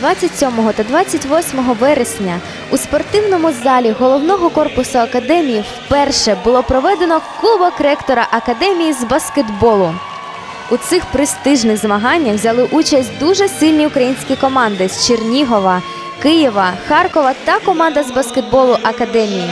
27 та 28 вересня у спортивному залі головного корпусу академії вперше було проведено Кубок ректора академії з баскетболу. У цих престижних змаганнях взяли участь дуже сильні українські команди з Чернігова, Києва, Харкова та команда з баскетболу академії.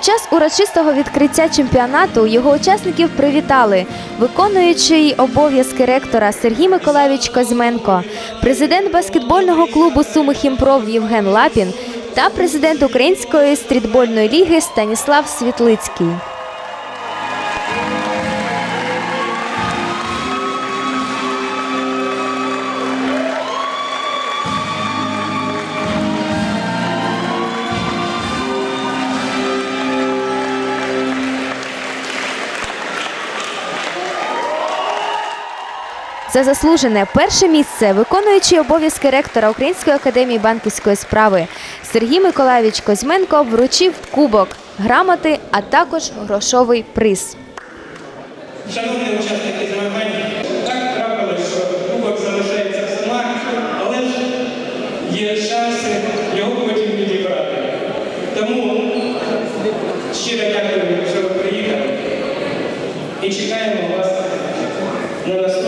Під час урочистого відкриття чемпіонату його учасників привітали виконуючий обов'язки ректора Сергій Миколаївич Козьменко, президент баскетбольного клубу Суми Хімпров Євген Лапін та президент Української стрітбольної ліги Станіслав Світлицький. За заслужене перше місце виконуючий обов'язки ректора Української академії банківської справи Сергій Миколаївич Козьменко вручив кубок, грамоти, а також грошовий приз. Шановні учасники змагань, так трапилось, що кубок залишається в сумах, але ж є шанси його потім відібрати. Тому щиро дякую, що ви приїхали і чекаємо вас на наступний.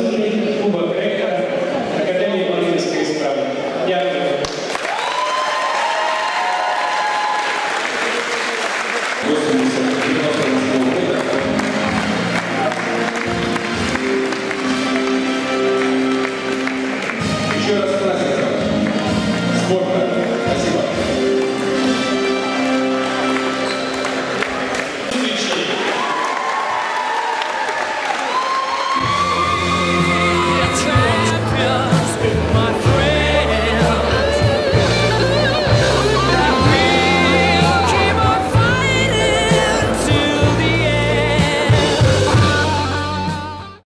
forma.